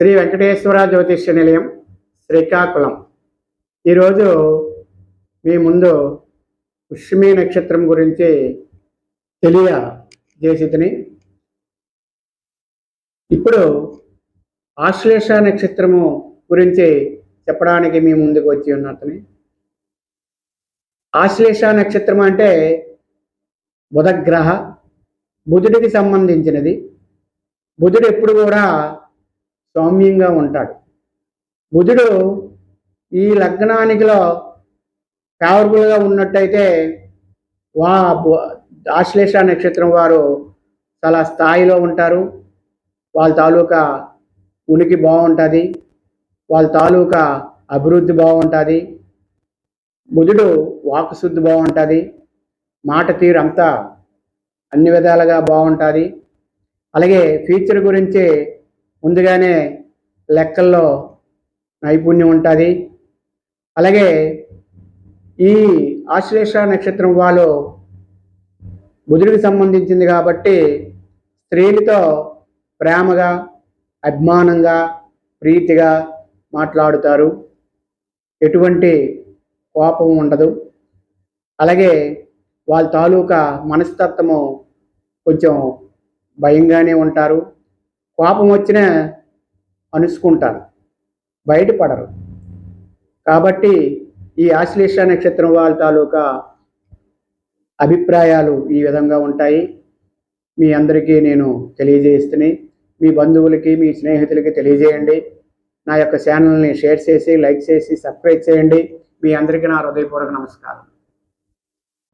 శ్రీ వెంకటేశ్వర జ్యోతిష్య నిలయం శ్రీకాకుళం. ఈరోజు మీ ముందు పుష్మి నక్షత్రం గురించి తెలియజేసితిని ఇప్పుడు ఆశ్లేష నక్షత్రము గురించి చెప్పడానికి మీ ముందుకు వచ్చి ఉన్నతని ఆశ్లేష నక్షత్రం అంటే బుధగ్రహ బుధుడికి సంబంధించినది. బుధుడు ఎప్పుడు కూడా సౌమ్యంగా ఉంటాడు. బుధుడు ఈ లగ్నానికిలో ఫేవరబుల్గా ఉన్నట్టయితే వా ఆశ్లేష నక్షత్రం వారు చాలా స్థాయిలో ఉంటారు. వాళ్ళ తాలూకా ఉనికి బాగుంటుంది. వాళ్ళ తాలూకా అభివృద్ధి బాగుంటుంది. బుధుడు వాకుశుద్ధి బాగుంటుంది. మాట తీరు అంతా అన్ని విధాలుగా బాగుంటుంది. అలాగే ఫ్యూచర్ గురించి ముందుగానే లెక్కల్లో నైపుణ్యం ఉంటుంది. అలాగే ఈ ఆశ్లేష నక్షత్రం వాళ్ళు బుధుడికి సంబంధించింది కాబట్టి స్త్రీలతో ప్రేమగా అభిమానంగా ప్రీతిగా మాట్లాడుతారు. ఎటువంటి కోపం ఉండదు. అలాగే వాళ్ళ తాలూకా మనస్తత్వము కొంచెం భయంగానే ఉంటారు. కోపం వచ్చినా అనుసుకుంటారు బయటపడరు. కాబట్టి ఈ ఆశ్లేష నక్షత్రం వాళ్ళ తాలూకా అభిప్రాయాలు ఈ విధంగా ఉంటాయి. మీ అందరికీ నేను తెలియజేస్తున్నాయి మీ బంధువులకి మీ స్నేహితులకి తెలియజేయండి. నా యొక్క ఛానల్ని షేర్ చేసి లైక్ చేసి సబ్స్క్రైబ్ చేయండి. మీ అందరికీ నా హృదయపూర్వక నమస్కారం.